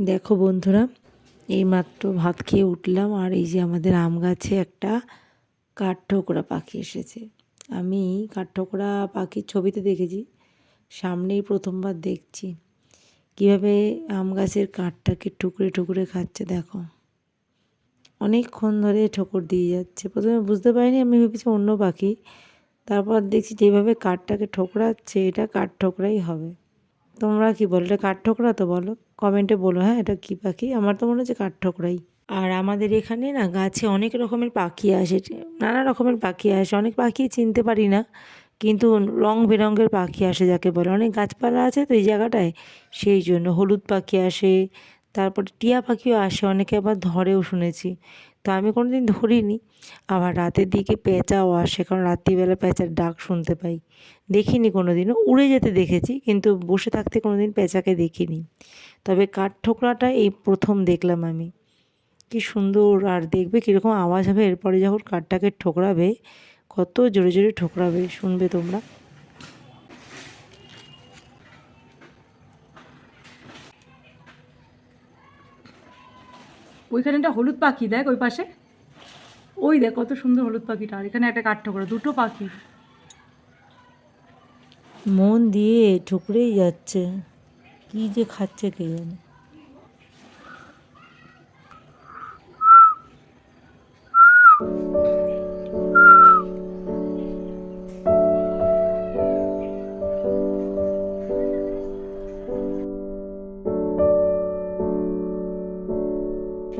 দেখো বন্ধুরা এই মাত্র ভাত খেয়ে উঠলাম আর এই যে আমাদের আম গাছে একটা কাঠঠোকরা পাখি এসেছে। আমি কাঠঠোকরা পাখির ছবিতে দেখেছি, সামনেই প্রথমবার দেখছি। কীভাবে আম গাছের কাঠটাকে টুকরে টুকরে খাচ্ছে দেখো। অনেকক্ষণ ধরে ঠোকর দিয়ে যাচ্ছে। প্রথমে বুঝতে পারিনি, আমি ভেবেছি অন্য পাখি। তারপর দেখছি যেভাবে কাঠটাকে ঠোকরাচ্ছে, এটা কাঠ ঠোকরাই হবে। তোমরা কি বলো? এটা কাঠঠোকরা তো বলো? কমেন্টে বলো হ্যাঁ এটা কী পাখি? আমার তো মনে হচ্ছে কাঠঠোকরাই আর আমাদের এখানে না গাছে অনেক রকমের পাখি আসে নানা রকমের পাখি আসে, অনেক পাখি চিনতে পারি না, কিন্তু রং বেরঙের পাখি আসে যাকে বলে। অনেক গাছপালা আছে তো এই জায়গাটায়, সেই জন্য হলুদ পাখি আসে তারপরে টিয়া পাখিও আসে, অনেকে আবার ধরেও শুনেছি। তো আমি কোনো দিন ধরিনি। আবার রাতের দিকে পেঁচাও আসে, কারণ রাত্রিবেলা পেঁচার ডাক শুনতে পাই। দেখিনি কোনো দিনও উড়ে যেতে দেখেছি, কিন্তু বসে থাকতে কোনো দিন পেঁচাকে দেখিনি। তবে কাঠ ঠোকরাটা এই প্রথম দেখলাম আমি। কি সুন্দর, আর দেখবে কীরকম আওয়াজ হবে, এরপরে যখন কাঠটাকে ঠোকরাবে, কত জোরে জোরে ঠোকরাবে, শুনবে তোমরা। ওইখানে একটা হলুদ পাখি, দেখ ওই পাশে। ওই দেখ কত সুন্দর হলুদ পাখিটা, আর এখানে একটা কাঠ কাঠঠোকরা, দুটো পাখি। মন দিয়ে ঠুকরেই যাচ্ছে। কি যে খাচ্ছে কে জানে।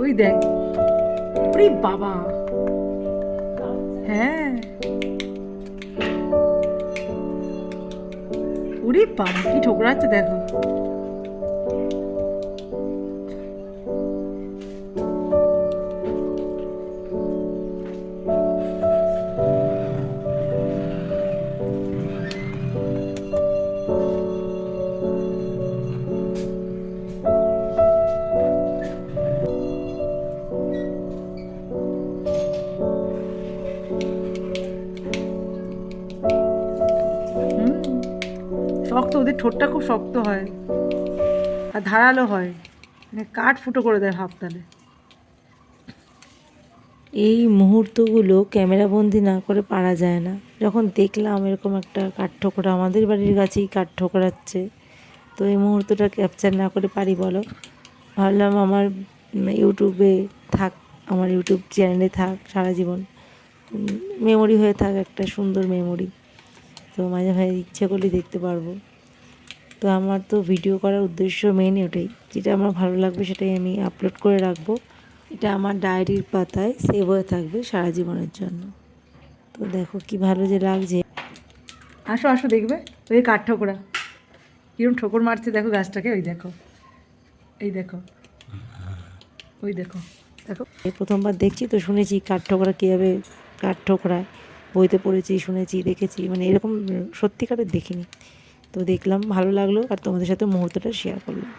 ওই দেখ। ওরে বাবা। হ্যাঁ। ওরে বাবা কি ঠোকরাচ্ছে দেখো। শক্ত, ওদের ঠোঁটটা খুব শক্ত হয়। আর ধারালো হয়। মানে কাঠ ফুটো করে দেয় ভাব তাহলে এই মুহূর্তগুলো ক্যামেরাবন্দি না করে পারা যায় না। যখন দেখলাম এরকম একটা কাঠঠোকরা আমাদের বাড়ির গাছেই কাঠ ঠোকরাচ্ছে, তো এই মুহূর্তটা ক্যাপচার না করে পারি বলো? ভাবলাম আমার ইউটিউবে থাক, আমার ইউটিউব চ্যানেলে থাক, সারা জীবন। মেমোরি হয়ে থাক একটা সুন্দর মেমোরি তো মাঝে মাঝে ইচ্ছে করলে দেখতে পারব। তো আমার তো ভিডিও করার উদ্দেশ্য মেন ওটাই যেটা আমার ভালো লাগবে সেটাই আমি আপলোড করে রাখব। এটা আমার ডায়েরির পাতায় সেভ হয়ে থাকবে সারা জীবনের জন্য। তো দেখো কি ভালো যে লাগছে। আসো আসো দেখবে? ওই কাঠ ঠোকরা। কিরম ঠোকর মারছে দেখো গাছটাকে ওই দেখো। এই দেখো। ওই দেখো। দেখো। প্রথমবার দেখছি তো শুনেছি কাঠ ঠোকরা কীভাবে কাঠ ঠোকরায়। বইতে পড়েছি, শুনেছি, দেখেছি মানে এরকম সত্যিকারের দেখিনি। তো দেখলাম, ভালো লাগল, আর তোমাদের সাথে মুহূর্তটা শেয়ার করলাম।